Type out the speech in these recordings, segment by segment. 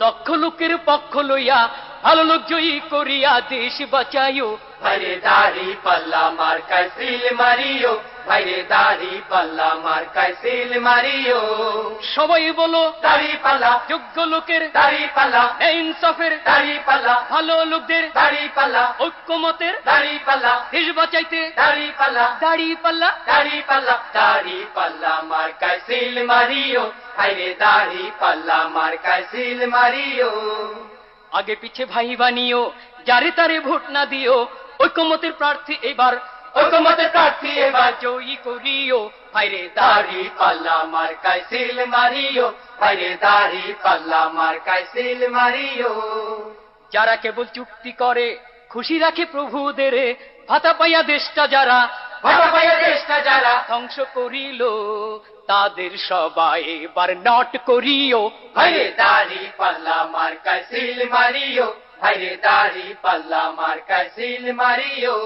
দক্ষ লোকের পক্ষ লইয়া ভালো লোক জয়ী করিয়া দেশ বাঁচাইও। ভাইরে দাড়ি পাল্লা মার কাইসিল মারিও। ভাইরে দাড়ি পাল্লা মার কাইসিল মারিও। সবাই বলো দাড়ি পাল্লা। যোগ্য লোকের দাড়ি পাল্লা। ইনসাফের দাড়ি পাল্লা। ভালো লোকদের দাড়ি পাল্লা। ঐক্যমতের দাড়ি পাল্লা। দেশ বাঁচাইতে দাড়ি পাল্লা। দাড়ি পাল্লা। দাড়ি পাল্লা। দাড়ি পাল্লা মার কাইসিল মারিও ভাইরে দাড়ি পাল্লা মার কাইসিল মারিও। আগে পিছে ভাই বানিও, যারে তারে ভোট না দিও ঐক্যমতের প্রার্থী এবার ঐকমতে প্রার্থী এবার জয়ী করিও। ভাইরে দাড়ি পাল্লা মার কাইসিল মারিও ভাইরে দাড়ি পাল্লা মার কাইসিল মারিও। যারা কেবল চুক্তি করে, খুশি রাখে প্রভুদের, ভাতা পাইয়া দেশটা যারা ভালো পাইয়া দেশটা যারা, ধ্বংস করিল। তাদের সবাই এবার নট করিও। ভাইরে দাড়ি পাল্লা মার কাইসিল মারিও। ভাইরে দাড়ি পাল্লা মার কাইসিল মারিও।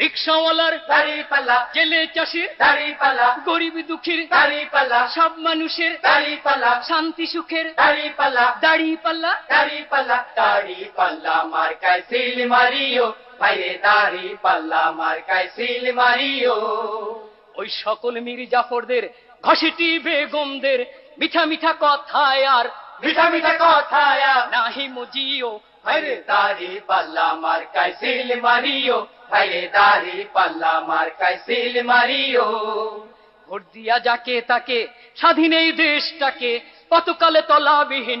রিক্সাওয়ালার দাড়ি পাল্লা। জেলে চাষির দাড়ি পাল্লা। গরিব দুঃখীর দাড়ি পাল্লা। সব মানুষের দাড়ি পাল্লা। শান্তি সুখের দাড়ি পাল্লা। দাড়ি পাল্লা। দাড়ি পাল্লা। দাড়ি পাল্লা মার কাইসিল মারিও। ভাইরে দাড়ি পাল্লা মার কাইসিল মারিও। ওই সকল মীর জাফরদের ঘষেটি বেগমদের মিঠা মিঠা কথায় আর মিঠা মিঠা কথায় নাহি মুজিও। হরে দাড়ি পাল্লা মার কাইসিল মারিও। হরে তারি পাল্লা মার কাইসিল মারিও। ভোট দিয়া যাকে তাকে স্বাধীন এই দেশটাকে কতকালে তলাবিহীন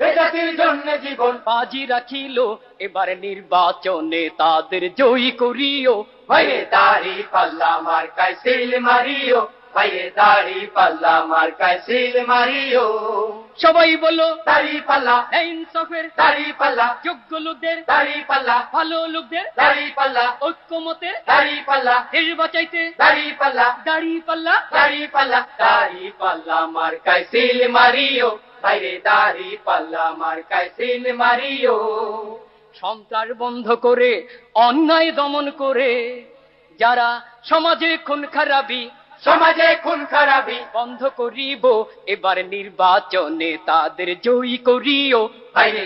বেজাতির জন্য জীবন বাজি রাখিল এবার নির্বাচনে তাদের জয়ী করিও। ভাইরে দাড়ি পাল্লা মার কাইসিল মারিও ভাইরে দাড়ি পাল্লা মার কাইসিল মারিও। সবাই বলো দাড়ি পাল্লা ইনসাফের দাড়ি পাল্লা যোগ্য লোকদের দাড়ি পাল্লা ভালো লোকদের দাড়ি পাল্লা ঐক্যমতের দাড়ি পাল্লা দেশ বাঁচাইতে দাড়ি পাল্লা দাড়ি পাল্লা দাড়ি পাল্লা দাড়ি পাল্লা মার কাইসিল মারিও। ভাইরে দাড়ি পাল্লা মারিও। সন্ত্রাস বন্ধ করে অন্যায় দমন করে যারা সমাজে খুন খারাপি সমাজে খুন খারাপি বন্ধ করিব। এবার নির্বাচনে তাদের জয়ী করিও। বাইরে